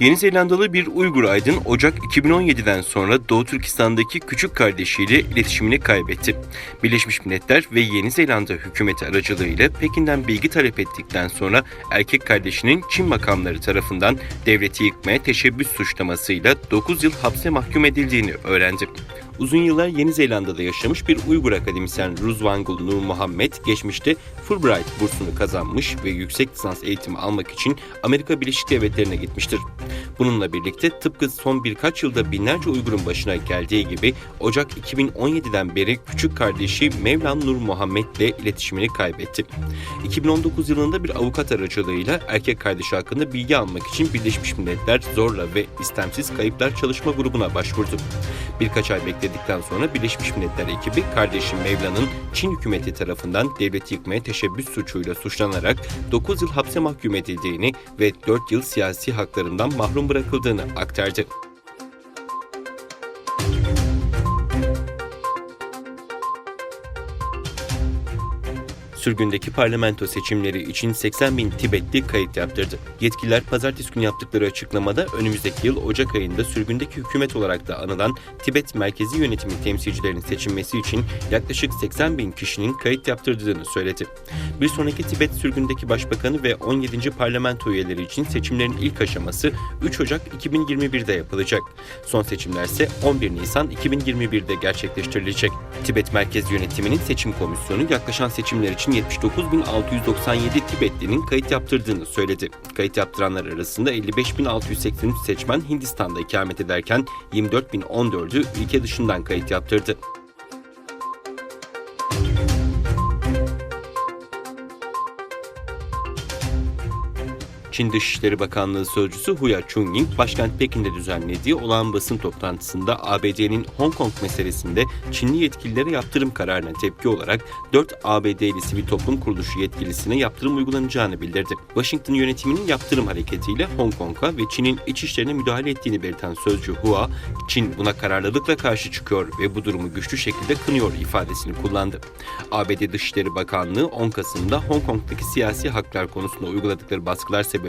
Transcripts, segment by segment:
Yeni Zelandalı bir Uygur aydın Ocak 2017'den sonra Doğu Türkistan'daki küçük kardeşiyle iletişimini kaybetti. Birleşmiş Milletler ve Yeni Zelanda hükümeti aracılığıyla Pekin'den bilgi talep ettikten sonra erkek kardeşinin Çin makamları tarafından devleti yıkmaya teşebbüs suçlamasıyla 9 yıl hapse mahkum edildiğini öğrendi. Uzun yıllar Yeni Zelanda'da yaşamış bir Uygur akademisyen Ruzvangul Nur Muhammed geçmişte Fulbright bursunu kazanmış ve yüksek lisans eğitimi almak için Amerika Birleşik Devletleri'ne gitmiştir. Bununla birlikte tıpkı son birkaç yılda binlerce Uygur'un başına geldiği gibi Ocak 2017'den beri küçük kardeşi Mevlan Nur Muhammed ile iletişimini kaybetti. 2019 yılında bir avukat aracılığıyla erkek kardeşi hakkında bilgi almak için Birleşmiş Milletler zorla ve istemsiz kayıplar çalışma grubuna başvurdu. Birkaç ay bekledikten sonra Birleşmiş Milletler ekibi kardeşi Mevlan'ın Çin hükümeti tarafından devleti yıkmaya teşebbüs suçuyla suçlanarak 9 yıl hapse mahkum edildiğini ve 4 yıl siyasi haklarından mahrum bırakıldığını aktardı. Sürgündeki parlamento seçimleri için 80 bin Tibetli kayıt yaptırdı. Yetkililer pazartesi günü yaptıkları açıklamada önümüzdeki yıl Ocak ayında sürgündeki hükümet olarak da anılan Tibet Merkezi Yönetimi temsilcilerinin seçilmesi için yaklaşık 80 bin kişinin kayıt yaptırdığını söyledi. Bir sonraki Tibet sürgündeki başbakanı ve 17. parlamento üyeleri için seçimlerin ilk aşaması 3 Ocak 2021'de yapılacak. Son seçimler ise 11 Nisan 2021'de gerçekleştirilecek. Tibet Merkez Yönetimi'nin seçim komisyonu yaklaşan seçimler için 79.697 Tibetlinin kayıt yaptırdığını söyledi. Kayıt yaptıranlar arasında 55.683 seçmen Hindistan'da ikamet ederken 24.014'ü ülke dışından kayıt yaptırdı. Çin Dışişleri Bakanlığı Sözcüsü Huya Chunying, başkent Pekin'de düzenlediği olağan basın toplantısında ABD'nin Hong Kong meselesinde Çinli yetkililere yaptırım kararına tepki olarak 4 ABD'li sivil toplum kuruluşu yetkilisine yaptırım uygulanacağını bildirdi. Washington yönetiminin yaptırım hareketiyle Hong Kong'a ve Çin'in iç işlerine müdahale ettiğini belirten sözcü Hua, Çin buna kararlılıkla karşı çıkıyor ve bu durumu güçlü şekilde kınıyor ifadesini kullandı. ABD Dışişleri Bakanlığı 10 Kasım'da Hong Kong'daki siyasi haklar konusunda uyguladıkları baskılar sebebiyle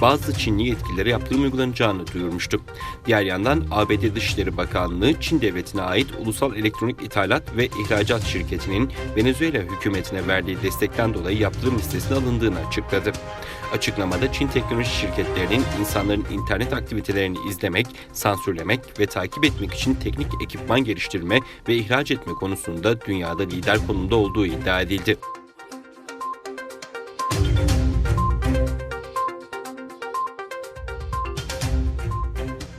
bazı Çinli yetkililere yaptırım uygulanacağını duyurmuştu. Diğer yandan ABD Dışişleri Bakanlığı Çin devletine ait Ulusal Elektronik İthalat ve İhracat Şirketi'nin Venezuela hükümetine verdiği destekten dolayı yaptırım listesine alındığını açıkladı. Açıklamada Çin teknoloji şirketlerinin insanların internet aktivitelerini izlemek, sansürlemek ve takip etmek için teknik ekipman geliştirme ve ihraç etme konusunda dünyada lider konumda olduğu iddia edildi.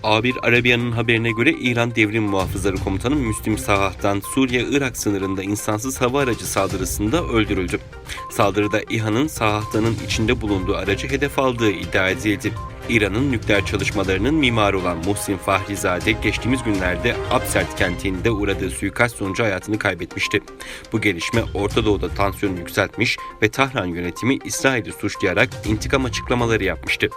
A1 Arabiya'nın haberine göre İran Devrim Muhafızları Komutanı Müslüm Sahah'tan Suriye-Irak sınırında insansız hava aracı saldırısında öldürüldü. Saldırıda İHA'nın Sahah'tanın içinde bulunduğu aracı hedef aldığı iddia edildi. İran'ın nükleer çalışmalarının mimarı olan Muhsin Fahrizade geçtiğimiz günlerde Absert kentinde uğradığı suikast sonucu hayatını kaybetmişti. Bu gelişme Orta Doğu'da tansiyonu yükseltmiş ve Tahran yönetimi İsrail'i suçlayarak intikam açıklamaları yapmıştı.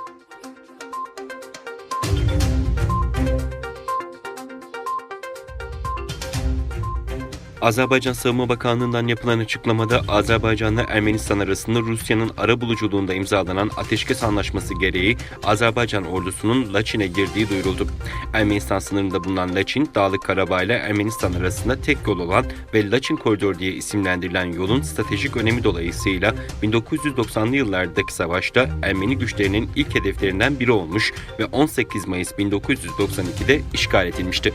Azerbaycan Savunma Bakanlığı'ndan yapılan açıklamada Azerbaycan'la Ermenistan arasında Rusya'nın ara buluculuğunda imzalanan ateşkes anlaşması gereği Azerbaycan ordusunun Laçin'e girdiği duyuruldu. Ermenistan sınırında bulunan Laçin, Dağlık Karabağ ile Ermenistan arasında tek yol olan ve Laçin Koridoru diye isimlendirilen yolun stratejik önemi dolayısıyla 1990'lı yıllardaki savaşta Ermeni güçlerinin ilk hedeflerinden biri olmuş ve 18 Mayıs 1992'de işgal edilmişti.